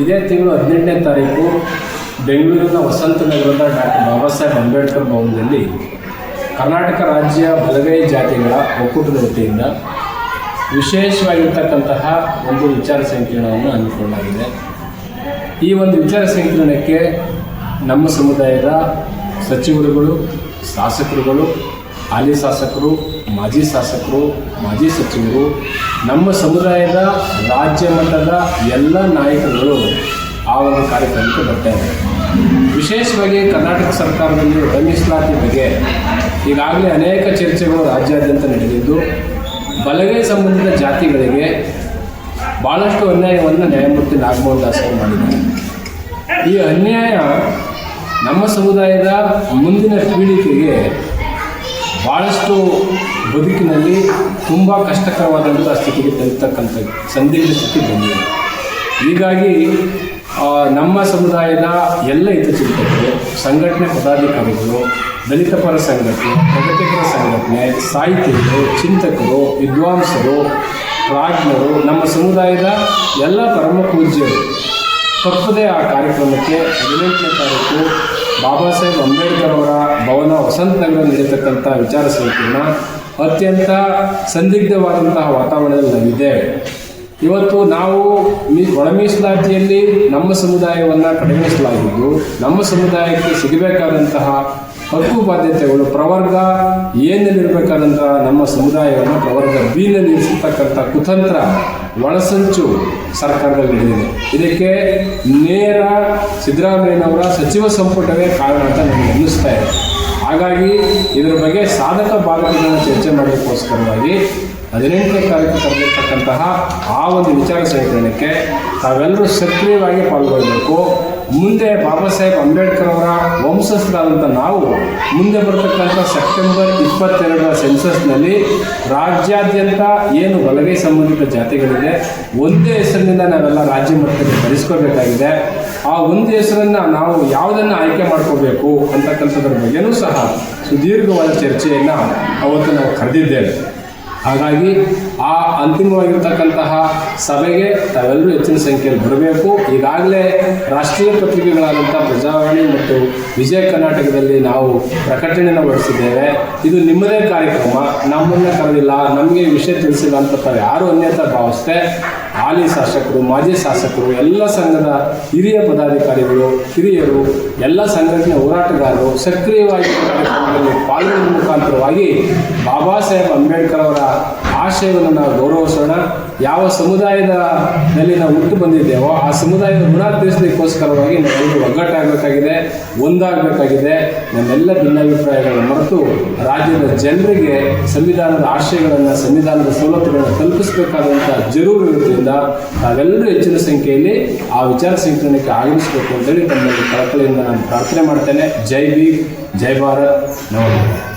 ಇದೇ ತಿಂಗಳು ಹದಿನೆಂಟನೇ ತಾರೀಕು ಬೆಂಗಳೂರಿನ ವಸಂತ ನಗರದ ಡಾಕ್ಟರ್ ಬಾಬಾ ಸಾಹೇಬ್ ಅಂಬೇಡ್ಕರ್ ಭವನದಲ್ಲಿ ಕರ್ನಾಟಕ ರಾಜ್ಯ ಬಲಗೈ ಜಾತಿಗಳ ಒಕ್ಕೂಟದ ವತಿಯಿಂದ ವಿಶೇಷವಾಗಿರ್ತಕ್ಕಂತಹ ಒಂದು ವಿಚಾರ ಸಂಕಿರಣವನ್ನು ಹಮ್ಮಿಕೊಳ್ಳಲಾಗಿದೆ. ಈ ಒಂದು ವಿಚಾರ ಸಂಕಿರಣಕ್ಕೆ ನಮ್ಮ ಸಮುದಾಯದ ಸಚಿವರುಗಳು, ಶಾಸಕರುಗಳು, ಹಾಲಿ ಶಾಸಕರು ಮಾಜಿ ಶಾಸಕರು, ಮಾಜಿ ಸಚಿವರು, ನಮ್ಮ ಸಮುದಾಯದ ರಾಜ್ಯ ಮಟ್ಟದ ಎಲ್ಲ ನಾಯಕರುಗಳು ಆ ಒಂದು ಕಾರ್ಯಕ್ರಮಕ್ಕೆ ಬರ್ತಾ ವಿಶೇಷವಾಗಿ ಕರ್ನಾಟಕ ಸರ್ಕಾರದಲ್ಲಿ ಮೀಸಲಾತಿ ಬಗ್ಗೆ ಈಗಾಗಲೇ ಅನೇಕ ಚರ್ಚೆಗಳು ರಾಜ್ಯಾದ್ಯಂತ ನಡೆದಿದ್ದು, ಬಲಗೈ ಸಂಬಂಧಿತ ಜಾತಿಗಳಿಗೆ ಭಾಳಷ್ಟು ಅನ್ಯಾಯವನ್ನು ನ್ಯಾಯಮೂರ್ತಿ ನಾಗಮೋಹನ್ ದಾಸ್ ಅವರು ಮಾಡಿದ್ದಾರೆ. ಈ ಅನ್ಯಾಯ ನಮ್ಮ ಸಮುದಾಯದ ಮುಂದಿನ ಪೀಳಿಗೆಗೆ ಭಾಳಷ್ಟು ಬದುಕಿನಲ್ಲಿ ತುಂಬ ಕಷ್ಟಕರವಾದಂಥ ಸ್ಥಿತಿಗೆ ತಲುಪ್ತಕ್ಕಂಥ ಸಂದಿಗ್ಧ ಸ್ಥಿತಿ ಬಂದಿದೆ. ಹೀಗಾಗಿ ನಮ್ಮ ಸಮುದಾಯದ ಎಲ್ಲ ಹಿತಚಿಂತಕರು, ಸಂಘಟನೆ ಪದಾಧಿಕಾರಿಗಳು ದಲಿತ ಪರ ಸಂಘಟನೆ, ಪ್ರಗತಿಪರ ಸಂಘಟನೆ, ಸಾಹಿತಿಗಳು, ಚಿಂತಕರು, ವಿದ್ವಾಂಸರು, ಪ್ರಾಜ್ಞರು, ನಮ್ಮ ಸಮುದಾಯದ ಎಲ್ಲ ಪರಮ ಪೂಜ್ಯರು ತಪ್ಪದೇ ಆ ಕಾರ್ಯಕ್ರಮಕ್ಕೆ ಹದಿನೆಂಟನೇ ತಾರೀಕು ಬಾಬಾ ಸಾಹೇಬ್ ಅಂಬೇಡ್ಕರ್ ಅವರ ಭವನ ವಸಂತ ನಗರ ನಡೀತಕ್ಕಂಥ ವಿಚಾರ ಸಂಕಿರಣ ಅತ್ಯಂತ ಸಂದಿಗ್ಧವಾದಂತಹ ವಾತಾವರಣದಲ್ಲಿ ನಾವಿದ್ದೇವೆ. ಇವತ್ತು ನಾವು ಮೀ ಒಳ ಮೀಸಲಾತಿಯಲ್ಲಿ ನಮ್ಮ ಸಮುದಾಯವನ್ನು ಕಡಿಮೆಸಲಾಗಿದ್ದು ನಮ್ಮ ಸಮುದಾಯಕ್ಕೆ ಸಿಗಬೇಕಾದಂತಹ ಹಕ್ಕು ಬಾಧ್ಯತೆಗಳು, ಪ್ರವರ್ಗ ಏನಲ್ಲಿರಬೇಕಾದಂತಹ ನಮ್ಮ ಸಮುದಾಯವನ್ನು ಪ್ರವರ್ಗ ಬಿನಲ್ಲಿ ಇರಿಸತಕ್ಕಂಥ ಕುತಂತ್ರ ಒಳಸಂಚು ಸರ್ಕಾರದಲ್ಲಿ ಇದಕ್ಕೆ ನೇರ ಸಿದ್ದರಾಮಯ್ಯನವರ ಸಚಿವ ಸಂಪುಟವೇ ಕಾರಣ ಅಂತ ನನಗೆ ಅನ್ನಿಸ್ತಾ ಇದೆ. ಹಾಗಾಗಿ ಇದರ ಬಗ್ಗೆ ಸಾಧಕ ಬಾಧಕಗಳನ್ನು ಚರ್ಚೆ ಮಾಡೋಕ್ಕೋಸ್ಕರವಾಗಿ ಹದಿನೆಂಟನೇ ತಾರೀಕು ತರಲಿರ್ತಕ್ಕಂತಹ ಆ ಒಂದು ವಿಚಾರ ಸಂಕಿರಣಕ್ಕೆ ತಾವೆಲ್ಲರೂ ಸಕ್ರಿಯವಾಗಿ ಪಾಲ್ಗೊಳ್ಳಬೇಕು ಮುಂದೆ ಬಾಬಾ ಸಾಹೇಬ್ ಅಂಬೇಡ್ಕರ್ ಅವರ ವಂಶಸ್ಥರಾದಂಥ ನಾವು ಮುಂದೆ ಬರತಕ್ಕಂಥ ಸೆಪ್ಟೆಂಬರ್ ಇಪ್ಪತ್ತೆರಡರ ಸೆನ್ಸಸ್ನಲ್ಲಿ ರಾಜ್ಯಾದ್ಯಂತ ಏನು ಬಲಗೈ ಸಂಬಂಧಿತ ಜಾತಿಗಳಿದೆ, ಒಂದೇ ಹೆಸರಿನಿಂದ ನಾವೆಲ್ಲ ರಾಜ್ಯ ಮಟ್ಟದಲ್ಲಿ ಭರಿಸ್ಕೋಬೇಕಾಗಿದೆ ಆ ಒಂದು ಹೆಸರನ್ನು ನಾವು ಯಾವುದನ್ನು ಆಯ್ಕೆ ಮಾಡ್ಕೋಬೇಕು ಅಂತಕ್ಕಂಥದ್ರ ಬಗ್ಗೆನೂ ಸಹ ಸುದೀರ್ಘವಾದ ಚರ್ಚೆಯನ್ನು ಅವತ್ತು ನಾವು ಕರೆದಿದ್ದೇವೆ. ಹಾಗಾಗಿ ಆ ಅಂತಿಮವಾಗಿರ್ತಕ್ಕಂತಹ ಸಭೆಗೆ ತಾವೆಲ್ಲರೂ ಹೆಚ್ಚಿನ ಸಂಖ್ಯೆಯಲ್ಲಿ ಬರಬೇಕು. ಈಗಾಗಲೇ ರಾಷ್ಟ್ರೀಯ ಪತ್ರಿಕೆಗಳಾದಂಥ ಪ್ರಜಾವಾಣಿ ಮತ್ತು ವಿಜಯ ಕರ್ನಾಟಕದಲ್ಲಿ ನಾವು ಪ್ರಕಟಣೆಯನ್ನು ಹೊರಡಿಸಿದ್ದೇವೆ. ಇದು ನಿಮ್ಮದೇ ಕಾರ್ಯಕ್ರಮ, ನಮ್ಮನ್ನ ಕರೆದಿಲ್ಲ, ನಮಗೆ ವಿಷಯ ತಿಳಿಸಿಲ್ಲ ಅಂತ ತಾವು ಯಾರು ಅನ್ಯತ ಭಾವಿಸ್ತೆ ಹಾಲಿ ಶಾಸಕರು, ಮಾಜಿ ಶಾಸಕರು, ಎಲ್ಲ ಸಂಘದ ಹಿರಿಯ ಪದಾಧಿಕಾರಿಗಳು, ಹಿರಿಯರು, ಎಲ್ಲ ಸಂಘಟನೆ ಹೋರಾಟಗಾರರು ಸಕ್ರಿಯವಾಗಿ ಕಾರ್ಯಕ್ರಮದಲ್ಲಿ ಪಾಲ್ಗೊಳ್ಳುವ ಮುಖಾಂತರವಾಗಿ ಬಾಬಾ ಸಾಹೇಬ್ ಅಂಬೇಡ್ಕರ್ ಅವರ ಆಶಯವನ್ನು ನಾವು ಗೌರವಿಸೋಣ. ಯಾವ ಸಮುದಾಯದಲ್ಲಿ ನಾವು ಹುಟ್ಟು ಬಂದಿದ್ದೇವೋ ಆ ಸಮುದಾಯದ ಗುಣ ತಿಳಿಸಲಿಕ್ಕೋಸ್ಕರವಾಗಿ ನಾವೆಲ್ಲರೂ ಒಗ್ಗಟ್ಟಾಗಬೇಕಾಗಿದೆ, ಒಂದಾಗಬೇಕಾಗಿದೆ. ನಮ್ಮೆಲ್ಲ ಭಿನ್ನಾಭಿಪ್ರಾಯಗಳನ್ನು ಮರೆತು ರಾಜ್ಯದ ಜನರಿಗೆ ಸಂವಿಧಾನದ ಆಶಯಗಳನ್ನು, ಸಂವಿಧಾನದ ಸವಲತ್ತುಗಳನ್ನು ತಲುಪಿಸಬೇಕಾದಂಥ ಜರೂರು ಇರೋದ್ರಿಂದ ನಾವೆಲ್ಲರೂ ಹೆಚ್ಚಿನ ಸಂಖ್ಯೆಯಲ್ಲಿ ಆ ವಿಚಾರ ಸಂಕಿರಣಕ್ಕೆ ಆಗಮಿಸಬೇಕು ಅಂತೇಳಿ ತಮ್ಮ ಕಳಕಳಿಯಿಂದ ನಾನು ಪ್ರಾರ್ಥನೆ ಮಾಡ್ತೇನೆ. ಜೈ ಬಿ ಜೈ ಭಾರತ್. ನಮಸ್ಕಾರ.